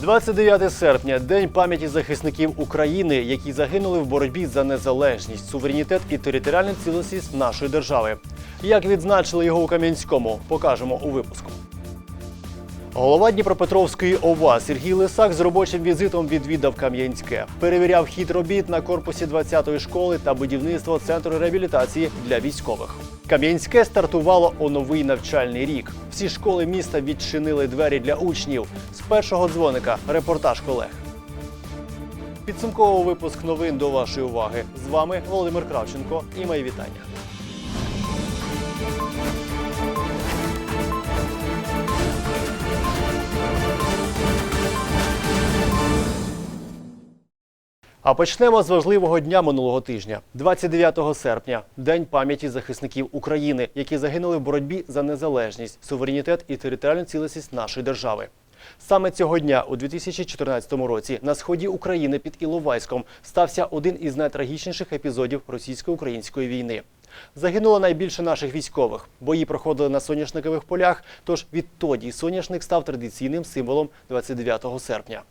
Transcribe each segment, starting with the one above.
29 серпня день пам'яті захисників України, які загинули в боротьбі за незалежність, суверенітет і територіальну цілісність нашої держави. Як відзначили його у Кам'янському, покажемо у випуску. Голова Дніпропетровської ОВА Сергій Лисак з робочим візитом відвідав Кам'янське, перевіряв хід робіт на корпусі 20-ї школи та будівництво центру реабілітації для військових. Кам'янське стартувало у новий навчальний рік. Всі школи міста відчинили двері для учнів. З першого дзвоника репортаж колег. Підсумковий випуск новин до вашої уваги. З вами Володимир Кравченко і мої вітання. А почнемо з важливого дня минулого тижня, 29 серпня, день пам'яті захисників України, які загинули в боротьбі за незалежність, суверенітет і територіальну цілісність нашої держави. Саме цього дня, у 2014 році, на сході України під Іловайськом стався один із найтрагічніших епізодів російсько-української війни. Загинуло найбільше наших військових. Бої проходили на соняшникових полях. Тож відтоді соняшник став традиційним символом 29 серпня.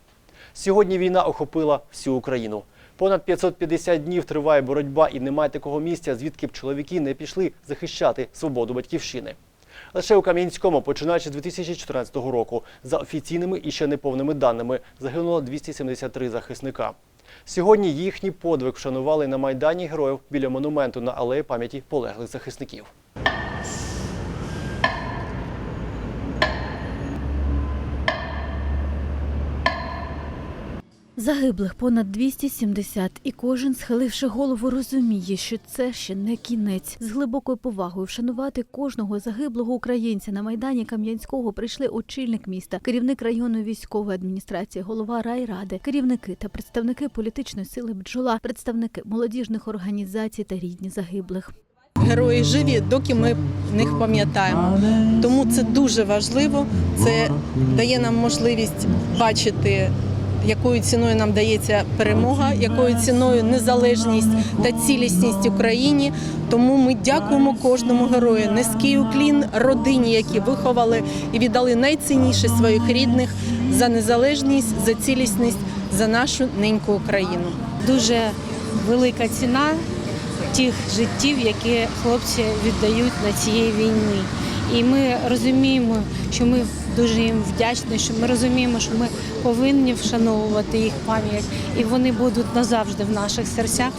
Сьогодні війна охопила всю Україну. Понад 550 днів триває боротьба, і немає такого місця, звідки б чоловіки не пішли захищати свободу батьківщини. Лише у Кам'янському, починаючи з 2014 року, за офіційними і ще неповними даними, загинуло 273 захисника. Сьогодні їхній подвиг вшанували на майдані героїв біля монументу на алеї пам'яті полеглих захисників. Загиблих понад 270, і кожен, схиливши голову, розуміє, що це ще не кінець. З глибокою повагою вшанувати кожного загиблого українця на майдані Кам'янського прийшли очільник міста, керівник районної військової адміністрації, голова райради, керівники та представники політичної сили бджола, представники молодіжних організацій та рідні загиблих. Герої живі, доки ми них пам'ятаємо. Тому це дуже важливо. Це дає нам можливість бачити, якою ціною нам дається перемога, якою ціною незалежність та цілісність Україні. Тому ми дякуємо кожному герою. Низький уклін родині, які виховали і віддали найцінніше своїх рідних за незалежність, за цілісність, за нашу неньку Україну. дуже велика ціна тих життів, які хлопці віддають на цієї війни. І ми розуміємо, що ми дуже їм вдячні, що ми розуміємо, що ми повинні вшановувати їх пам'ять, і вони будуть назавжди в наших серцях.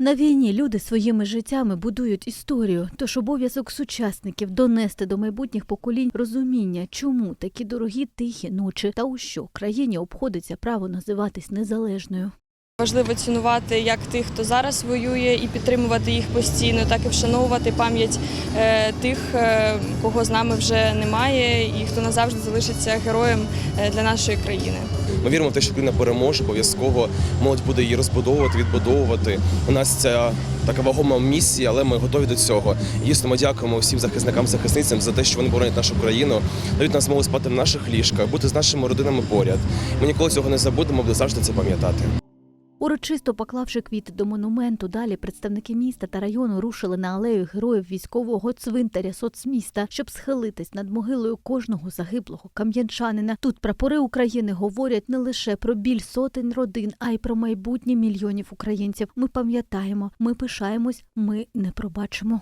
На війні люди своїми життями будують історію, тож обов'язок сучасників донести до майбутніх поколінь розуміння, чому такі дорогі тихі ночі та у що країні обходиться право називатись незалежною. Важливо цінувати як тих, хто зараз воює, і підтримувати їх постійно, так і вшановувати пам'ять е, тих, е, кого з нами вже немає, і хто назавжди залишиться героєм е, для нашої країни. Ми віримо в те, що Україна переможе обов'язково. Молодь буде її розбудовувати, відбудовувати. У нас ця така вагома місія, але ми готові до цього. Дійсно, ми дякуємо всім захисникам, захисницям за те, що вони боронять нашу країну, дають нам змогу спати в наших ліжках, бути з нашими родинами поряд. Ми ніколи цього не забудемо, будемо завжди це пам'ятати. Урочисто поклавши квіти до монументу, далі представники міста та району рушили на алею героїв військового цвинтаря соцміста, щоб схилитись над могилою кожного загиблого кам'янчанина. Тут прапори України говорять не лише про біль сотень родин, а й про майбутнє мільйонів українців. Ми пам'ятаємо, ми пишаємось, ми не пробачимо.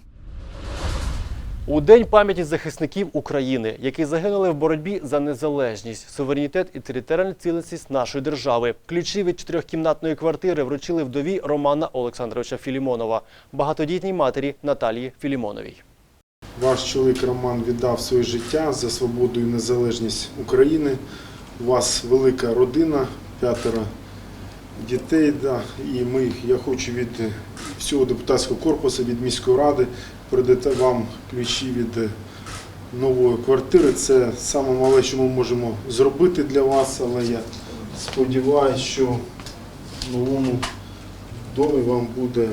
У день пам'яті захисників України, які загинули в боротьбі за незалежність, суверенітет і територіальну цілісність нашої держави. Ключі від чотирьохкімнатної квартири вручили вдові Романа Олександровича Філімонова, багатодітній матері Наталії Філімоновій. Ваш чоловік Роман віддав своє життя за свободу і незалежність України. У вас велика родина, п'ятеро дітей. Да, і ми, я хочу від всього депутатського корпусу, від міської ради передати вам ключі від е, нової квартири. Це саме мале, що ми можемо зробити для вас, але я сподіваюся, що в новому домі вам буде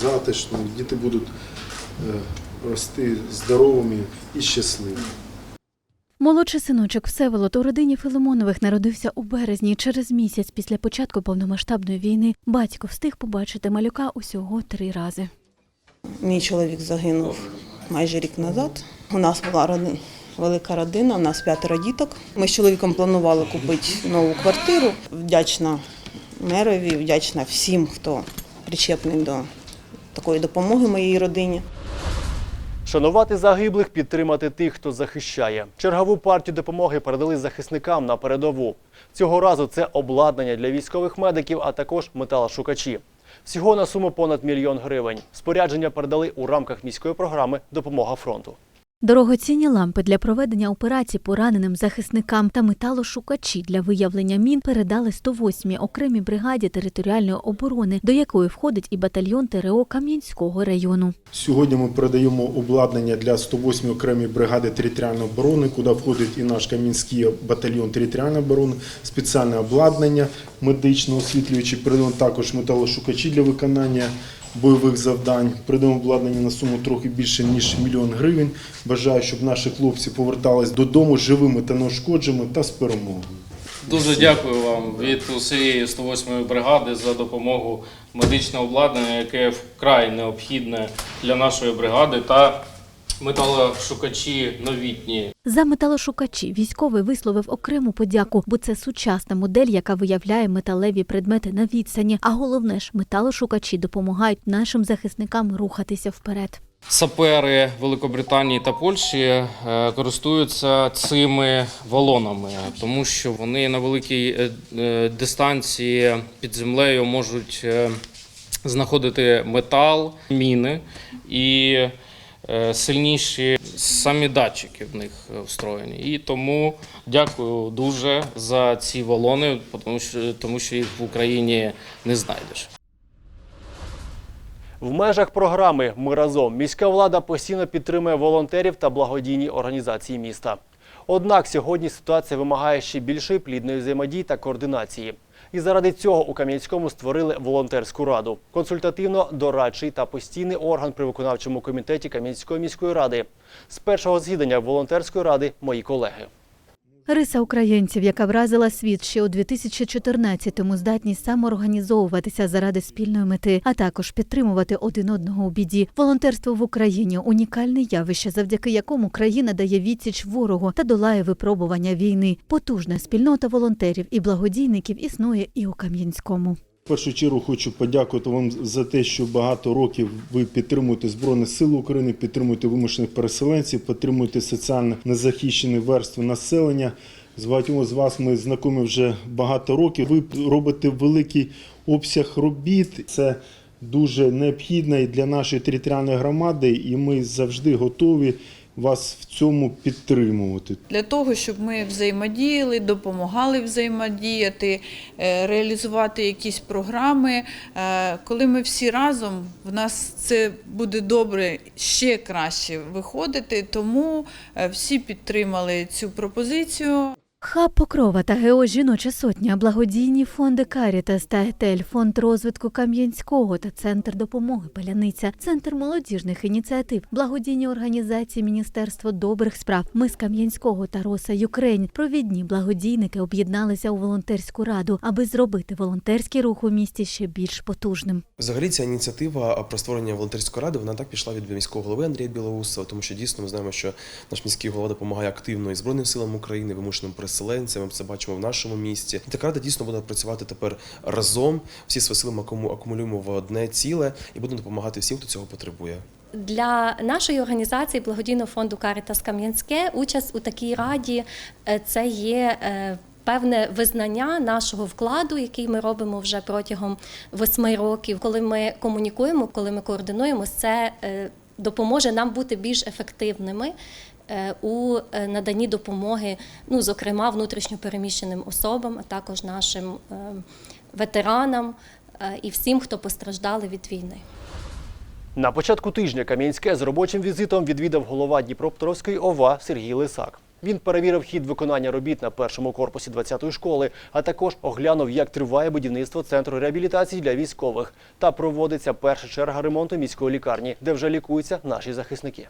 затишно, діти будуть е, рости здоровими і щасливими. Молодший синочок Всеволод у родині Филимонових народився у березні. Через місяць після початку повномасштабної війни батько встиг побачити малюка усього три рази. Мій чоловік загинув майже рік назад. У нас була родин- велика родина, у нас п'ятеро діток. Ми з чоловіком планували купити нову квартиру. Вдячна мерові, вдячна всім, хто причепний до такої допомоги моїй родині. Шанувати загиблих, підтримати тих, хто захищає. Чергову партію допомоги передали захисникам на передову. Цього разу це обладнання для військових медиків, а також металошукачі. Всього на суму понад мільйон гривень. Спорядження передали у рамках міської програми Допомога фронту. Дорогоцінні лампи для проведення операцій пораненим захисникам та металошукачі для виявлення мін передали 108-й окремій бригаді територіальної оборони, до якої входить і батальйон ТРО Кам'янського району. Сьогодні ми передаємо обладнання для 108 окремої бригади територіальної оборони, куди входить і наш Кам'янський батальйон територіальної оборони, спеціальне обладнання медично освітлюючи. Передаємо також металошукачі для виконання бойових завдань. Передаємо обладнання на суму трохи більше ніж мільйон гривень. Бажаю, щоб наші хлопці повертались додому живими та неушкодженими та з перемогою. Дуже дякую вам від усієї 108-ї бригади за допомогу медичного обладнання, яке вкрай необхідне для нашої бригади, та металошукачі новітні. За металошукачі військовий висловив окрему подяку, бо це сучасна модель, яка виявляє металеві предмети на відстані. А головне ж, металошукачі допомагають нашим захисникам рухатися вперед. Сапери Великобританії та Польщі е, користуються цими валонами, тому що вони на великій е, е, дистанції під землею можуть знаходити метал, міни і сильніші самі датчики в них е, встроєні. І тому дякую дуже за ці валони, тому що, тому що їх в Україні не знайдеш. В межах програми Ми разом міська влада постійно підтримує волонтерів та благодійні організації міста. Однак сьогодні ситуація вимагає ще більшої плідної взаємодії та координації. І заради цього у Кам'янському створили волонтерську раду консультативно-дорадчий та постійний орган при виконавчому комітеті Кам'янської міської ради. З першого згідання волонтерської ради мої колеги. Риса українців, яка вразила світ ще у 2014-му, здатність самоорганізовуватися заради спільної мети, а також підтримувати один одного у біді. Волонтерство в Україні унікальне явище, завдяки якому країна дає відсіч ворогу та долає випробування війни. Потужна спільнота волонтерів і благодійників існує і у Кам'янському. В першу чергу хочу подякувати вам за те, що багато років ви підтримуєте Збройні Сили України, підтримуєте вимушених переселенців, підтримуєте соціально незахищені верстви населення. З багатьма з вас ми знайомі вже багато років. Ви робите великий обсяг робіт. Це дуже необхідно і для нашої територіальної громади, і ми завжди готові вас в цьому підтримувати. для того, щоб ми взаємодіяли, допомагали взаємодіяти, е, реалізувати якісь програми. Е, Коли ми всі разом, в нас це буде добре, ще краще виходити. Тому е, всі підтримали цю пропозицію. Хаб Покрова та ГЕО Жіноча сотня, благодійні фонди Карітас та Етель, фонд розвитку Кам'янського та Центр допомоги Паляниця, Центр молодіжних ініціатив, благодійні організації Міністерство добрих справ, ми з Кам'янського та Роса Юкрейн. Провідні благодійники об'єдналися у волонтерську раду, аби зробити волонтерський рух у місті ще більш потужним. Взагалі ця ініціатива про створення волонтерської ради вона так пішла від міського голови Андрія Білоусова, тому що дійсно ми знаємо, що наш міський голова допомагає активно і Збройним силам України, вимушеним переселенцям. Ми це бачимо в нашому місті. І така рада дійсно буде працювати тепер разом. Всі свої сили ми акумулюємо в одне ціле і будемо допомагати всім, хто цього потребує. Для нашої організації благодійного фонду Карітас Кам'янське участь у такій раді е, це є. е, Певне визнання нашого вкладу, який ми робимо вже протягом восьми років. Коли ми комунікуємо, коли ми координуємося, це е, допоможе нам бути більш ефективними е, у е, наданні допомоги, ну зокрема внутрішньопереміщеним особам, а також нашим е, ветеранам і всім, хто постраждали від війни. На початку тижня Кам'янське з робочим візитом відвідав голова Дніпропетровської ОВА Сергій Лисак. Він перевірив хід виконання робіт на першому корпусі 20-ї школи, а також оглянув, як триває будівництво центру реабілітації для військових та проводиться перша черга ремонту міської лікарні, де вже лікуються наші захисники.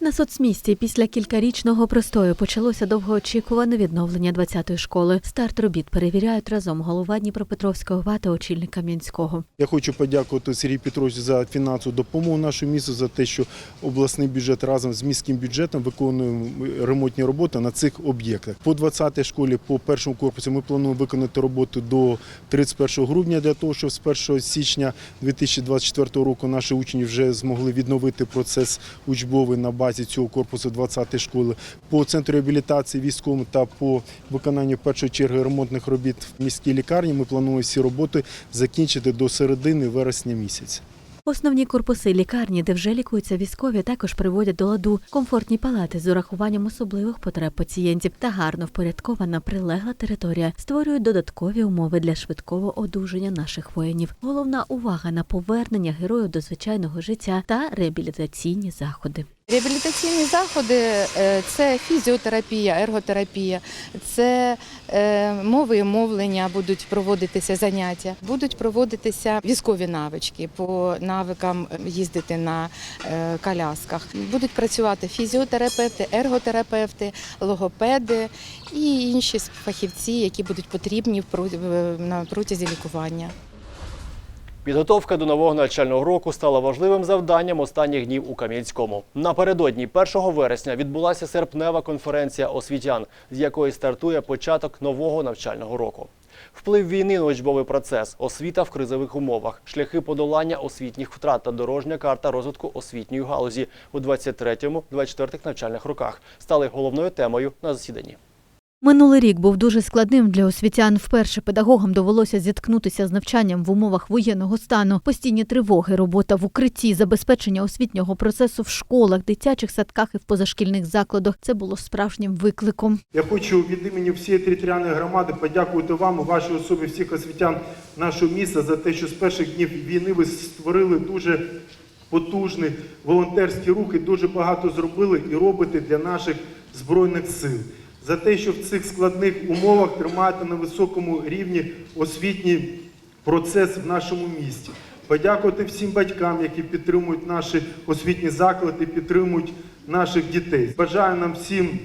На соцмісті після кількарічного простою почалося довгоочікуване відновлення 20-ї школи. Старт робіт перевіряють разом голова Дніпропетровського ОВА та очільник Кам'янського. Я хочу подякувати Сергію Петровичу за фінансову допомогу нашому місту, за те, що обласний бюджет разом з міським бюджетом виконує ремонтні роботи на цих об'єктах. По 20-й школі, по першому корпусу, ми плануємо виконати роботу до 31 грудня для того, щоб з 1 січня 2024 року наші учні вже змогли відновити процес учбовий на базі цього корпусу 20-ї школи. По центру реабілітації військовому та по виконанню першої черги ремонтних робіт в міській лікарні ми плануємо всі роботи закінчити до середини вересня місяця. Основні корпуси лікарні, де вже лікуються військові, також приводять до ладу комфортні палати з урахуванням особливих потреб пацієнтів та гарно впорядкована прилегла територія створюють додаткові умови для швидкого одужання наших воїнів. Головна увага на повернення героїв до звичайного життя та реабілітаційні заходи. Реабілітаційні заходи е, це фізіотерапія, ерготерапія, це е, мови і мовлення будуть проводитися заняття, будуть проводитися військові навички по навикам їздити на е, колясках. Будуть працювати фізіотерапевти, ерготерапевти, логопеди і інші фахівці, які будуть потрібні на протязі лікування. Підготовка до нового навчального року стала важливим завданням останніх днів у Кам'янському. Напередодні 1 вересня відбулася серпнева конференція освітян, з якої стартує початок нового навчального року. Вплив війни на учбовий процес, освіта в кризових умовах, шляхи подолання освітніх втрат та дорожня карта розвитку освітньої галузі у 23-24 навчальних роках стали головною темою на засіданні. Минулий рік був дуже складним для освітян. Вперше педагогам довелося зіткнутися з навчанням в умовах воєнного стану, постійні тривоги, робота в укритті, забезпечення освітнього процесу в школах, дитячих садках і в позашкільних закладах. Це було справжнім викликом. Я хочу від імені всієї територіальної громади подякувати вам, вашій особі всіх освітян нашого міста за те, що з перших днів війни ви створили дуже потужний волонтерський рух і дуже багато зробили і робите для наших збройних сил. За те, що в цих складних умовах тримаєте на високому рівні освітній процес в нашому місті. Подякувати всім батькам, які підтримують наші освітні заклади, підтримують наших дітей. Бажаю нам всім,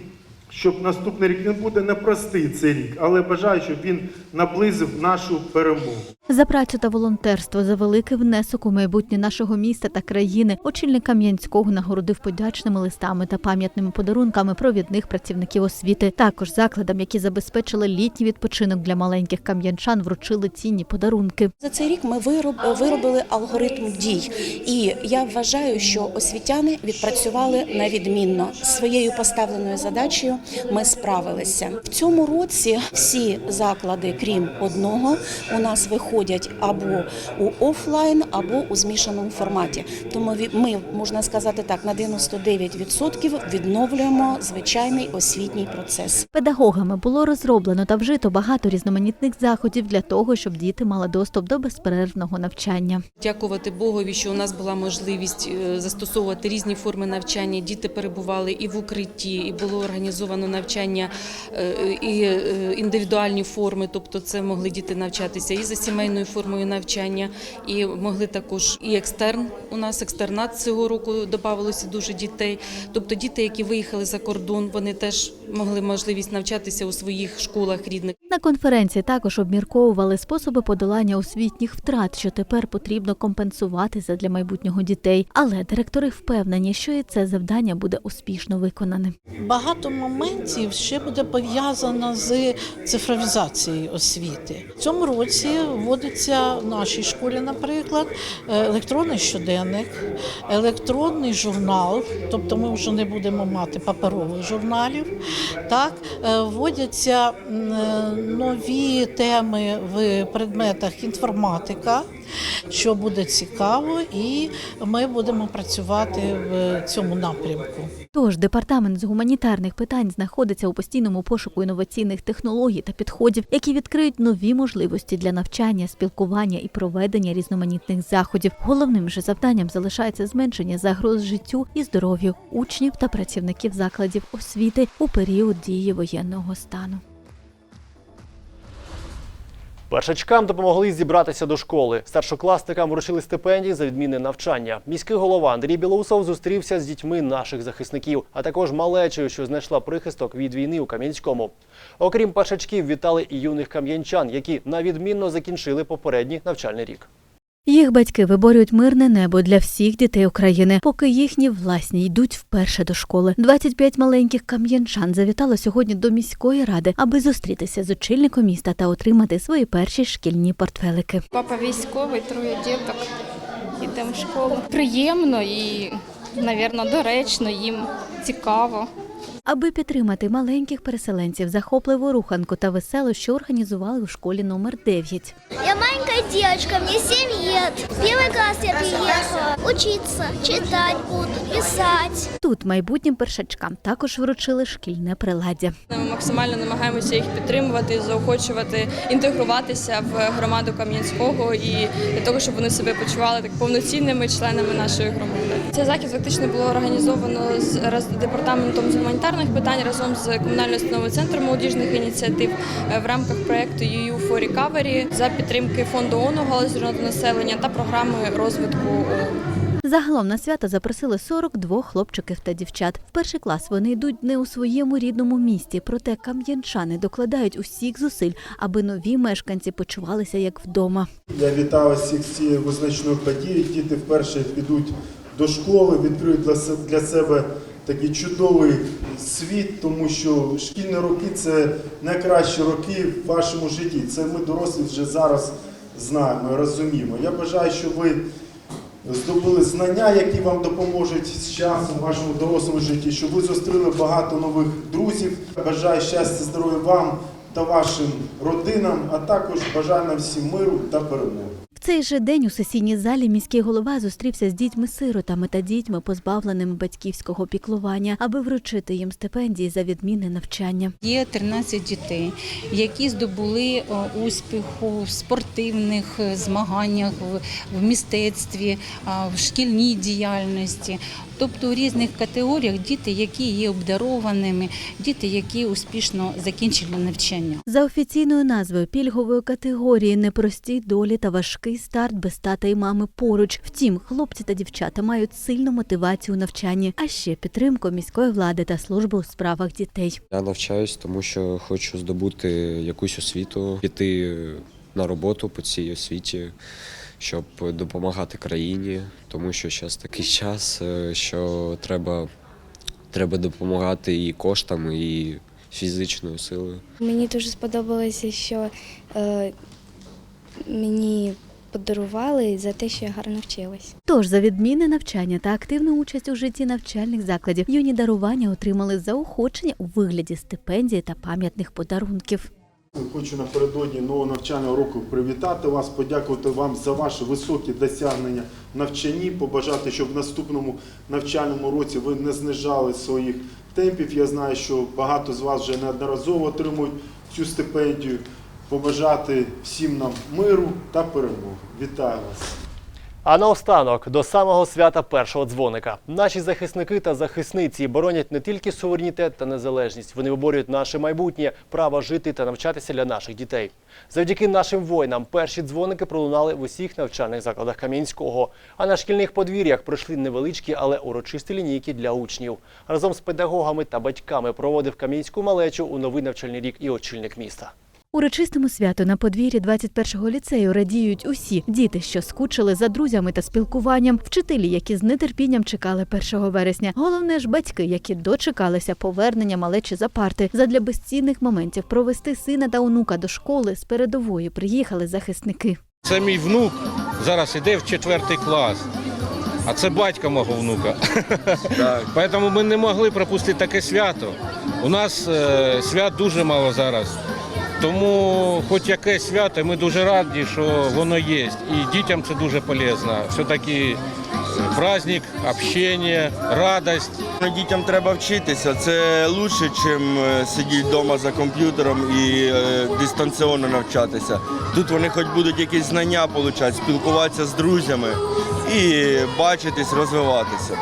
щоб наступний рік він буде непростий цей рік, але бажаю, щоб він наблизив нашу перемогу. За працю та волонтерство, за великий внесок у майбутнє нашого міста та країни, очільник Кам'янського нагородив подячними листами та пам'ятними подарунками провідних працівників освіти. Також закладам, які забезпечили літній відпочинок для маленьких кам'янчан, вручили цінні подарунки. За цей рік ми вироб- виробили алгоритм дій, і я вважаю, що освітяни відпрацювали на відмінно своєю поставленою задачею. Ми справилися в цьому році. Всі заклади, крім одного, у нас виходять або у офлайн, або у змішаному форматі. Тому ми можна сказати так, на 99% відновлюємо звичайний освітній процес. Педагогами було розроблено та вжито багато різноманітних заходів для того, щоб діти мали доступ до безперервного навчання. Дякувати Богові, що у нас була можливість е, застосовувати різні форми навчання. Діти перебували і в укритті, і було організовано навчання е, і е, індивідуальні форми, тобто це могли діти навчатися і за сімейною формою навчання, і могли також і екстерн. У нас екстернат цього року додавалося дуже дітей. Тобто діти, які виїхали за кордон, вони теж могли можливість навчатися у своїх школах рідних. На конференції також обмірковували способи подолання освітніх втрат, що тепер потрібно компенсувати задля майбутнього дітей. Але директори впевнені, що і це завдання буде успішно виконане. Багато моментів ще буде пов'язано з цифровізацією освіти. В цьому році вводиться в нашій школі, наприклад, електронний щоденник, електронний журнал, тобто ми вже не будемо мати паперових журналів. Так, е, вводяться е, нові теми в предметах інформатика, що буде цікаво, і ми будемо працювати в цьому напрямку. Тож департамент з гуманітарних питань знаходиться у постійному пошуку інноваційних технологій та підходів, які відкриють нові можливості для навчання, спілкування і проведення різноманітних заходів. Головним же завданням залишається зменшення загроз життю і здоров'ю учнів та працівників закладів освіти у період дії воєнного стану. Першачкам допомогли зібратися до школи. Старшокласникам вручили стипендії за відмінне навчання. Міський голова Андрій Білоусов зустрівся з дітьми наших захисників, а також малечею, що знайшла прихисток від війни у Кам'янському. Окрім першачків, вітали і юних кам'янчан, які на відмінно закінчили попередній навчальний рік. Їх батьки виборюють мирне небо для всіх дітей України, поки їхні власні йдуть вперше до школи. 25 маленьких кам'янчан завітало сьогодні до міської ради, аби зустрітися з очільником міста та отримати свої перші шкільні портфелики. Папа військовий, троє діток. Йдемо в школу. Приємно і, мабуть, доречно, їм цікаво. Аби підтримати маленьких переселенців, захопливу руханку та веселощі організували у школі номер 9. Я маленькая девочка, мне 7 лет. В первый класс я приехала учиться, читать буду, писать. Тут майбутнім першачкам також вручили шкільне приладдя. Ми максимально намагаємося їх підтримувати, заохочувати, інтегруватися в громаду Кам'янського і для того, щоб вони себе почували так повноцінними членами нашої громади. Цей захід фактично було організовано з департаментом з гуманітарних питань разом з комунальною установою центром молодіжних ініціатив е, в рамках проекту EU for Recovery за підтримки фонду ООН у населення та програми розвитку Загалом на свято запросили 42 хлопчиків та дівчат. В перший клас вони йдуть не у своєму рідному місті, проте кам'янчани докладають усіх зусиль, аби нові мешканці почувалися як вдома. Я вітаю всіх з цією визначною подією. Діти вперше підуть до школи, відкриють для се- для себе такий чудовий світ, тому що шкільні роки це найкращі роки в вашому житті. Це ми дорослі вже зараз знаємо, і розуміємо. Я бажаю, щоб ви здобули знання, які вам допоможуть з часом в вашому дорослому житті, щоб ви зустріли багато нових друзів. Бажаю щастя, здоров'я вам та вашим родинам, а також бажаю нам всім миру та перемоги. Цей же день у сесійній залі міський голова зустрівся з дітьми-сиротами та дітьми, позбавленими батьківського піклування, аби вручити їм стипендії за відмінне навчання. Є 13 дітей, які здобули успіху в спортивних е, змаганнях, в, мистецтві, в шкільній діяльності. Тобто у різних категоріях діти, які є обдарованими, діти, які успішно закінчили навчання. За офіційною назвою пільгової категорії непрості долі та важкий старт без тата і мами поруч. Втім, хлопці та дівчата мають сильну мотивацію у навчанні, а ще підтримку міської влади та служби у справах дітей. Я навчаюсь, тому що хочу здобути якусь освіту, піти на роботу по цій освіті, щоб допомагати країні, тому що зараз такий час, е, що треба, треба допомагати і коштами, і фізичною силою. Мені дуже сподобалося, що е, мені подарували за те, що я гарно вчилась. Тож за відмінне навчання та активну участь у житті навчальних закладів юні дарування отримали заохочення у вигляді стипендії та пам'ятних подарунків. Хочу напередодні нового навчального року привітати вас, подякувати вам за ваші високі досягнення в навчанні, побажати, щоб в наступному навчальному році ви не знижали своїх темпів. Я знаю, що багато з вас вже неодноразово отримують цю стипендію. Побажати всім нам миру та перемоги. Вітаю вас! А наостанок до самого свята першого дзвоника. Наші захисники та захисниці боронять не тільки суверенітет та незалежність, вони виборюють наше майбутнє, право жити та навчатися для наших дітей. Завдяки нашим воїнам перші дзвоники пролунали в усіх навчальних закладах Кам'янського. А на шкільних подвір'ях пройшли невеличкі, але урочисті лінійки для учнів. Разом з педагогами та батьками проводив кам'янську малечу у новий навчальний рік і очільник міста. Урочистому святу на подвір'ї 21-го ліцею радіють усі діти, що скучили за друзями та спілкуванням, вчителі, які з нетерпінням чекали 1 вересня. Головне ж батьки, які дочекалися повернення малечі за парти. Задля безцінних моментів провести сина та онука до школи з передової приїхали захисники. Це мій внук зараз іде в четвертий клас. А це батько мого внука. Тому ми не могли пропустити таке свято. У нас е, свят дуже мало зараз. Тому хоч яке свято, ми дуже раді, що воно є. І дітям це дуже полезно. Все-таки праздник, общення, радость. Дітям треба вчитися. Це краще, ніж сидіти вдома за комп'ютером і е, дистанційно навчатися. Тут вони хоч будуть якісь знання отримати, спілкуватися з друзями і бачитись, розвиватися.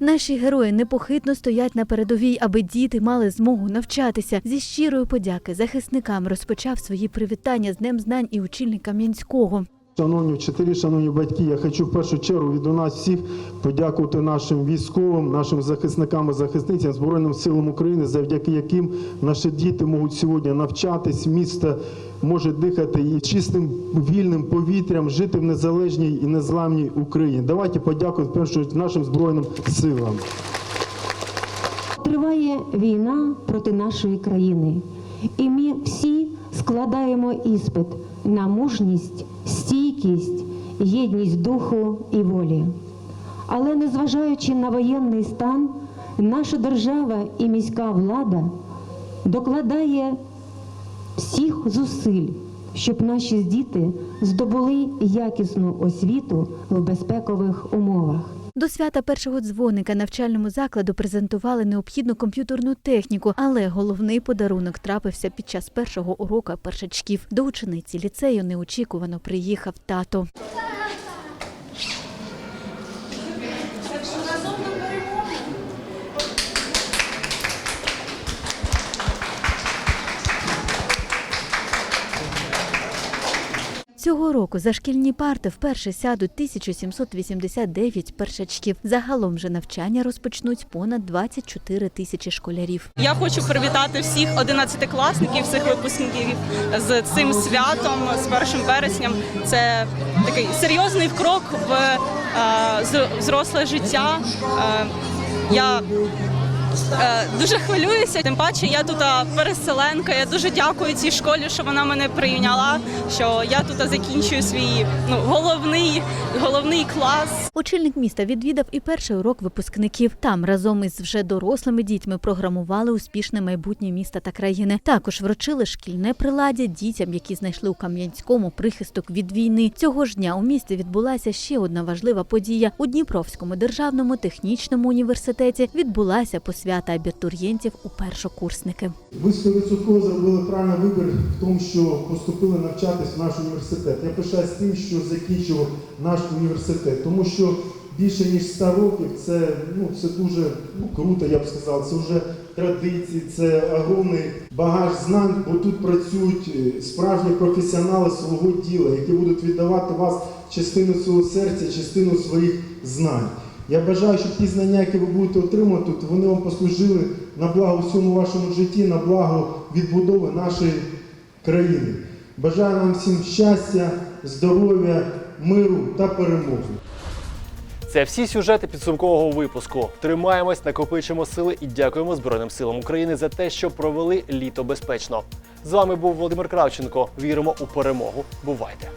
Наші герої непохитно стоять на передовій, аби діти мали змогу навчатися. Зі щирої подяки захисникам розпочав свої привітання з Днем знань і очільник Кам'янського. Шановні вчителі, шановні батьки, я хочу в першу чергу від у нас всіх подякувати нашим військовим, нашим захисникам і захисницям Збройним силам України, завдяки яким наші діти можуть сьогодні навчатись, місто може дихати і чистим вільним повітрям, жити в незалежній і незламній Україні. Давайте подякуємо першу нашим збройним силам. Триває війна проти нашої країни, і ми всі складаємо іспит на мужність, стійкість, єдність духу і волі. Але незважаючи на воєнний стан, наша держава і міська влада докладає всіх зусиль, щоб наші діти здобули якісну освіту в безпекових умовах. До свята першого дзвоника навчальному закладу презентували необхідну комп'ютерну техніку, але головний подарунок трапився під час першого уроку першачків. До учениці ліцею неочікувано приїхав тато. Цього року за шкільні парти вперше сядуть 1789 першачків. Загалом же навчання розпочнуть понад 24 тисячі школярів. Я хочу привітати всіх одинадцятикласників, всіх випускників з цим святом, з першим вересням. Це такий серйозний крок в е, з- життя. Е, я дуже хвилююся, тим паче я тут переселенка. Я дуже дякую цій школі, що вона мене прийняла. Що я тут закінчую свій ну головний головний клас. Очільник міста відвідав і перший урок випускників. Там разом із вже дорослими дітьми програмували успішне майбутнє міста та країни. Також вручили шкільне приладдя дітям, які знайшли у Кам'янському прихисток від війни. Цього ж дня у місті відбулася ще одна важлива подія. У Дніпровському державному технічному університеті відбулася посвята абітурієнтів у першокурсники. Ви 100% зробили правильний вибір в тому, що поступили навчатись в наш університет. Я пишаюсь тим, що закінчив наш університет, тому що більше ніж 100 років це, ну, це дуже ну, круто, я б сказав. Це вже традиції, це огромний багаж знань, бо тут працюють е, справжні професіонали свого діла, які будуть віддавати вас частину свого серця, частину своїх знань. Я бажаю, щоб ті знання, які ви будете отримувати вони вам послужили на благо всьому вашому житті, на благо відбудови нашої країни. Бажаю нам всім щастя, здоров'я, миру та перемоги. Це всі сюжети підсумкового випуску. Тримаємось, накопичимо сили і дякуємо Збройним силам України за те, що провели літо безпечно. З вами був Володимир Кравченко. Віримо у перемогу. Бувайте!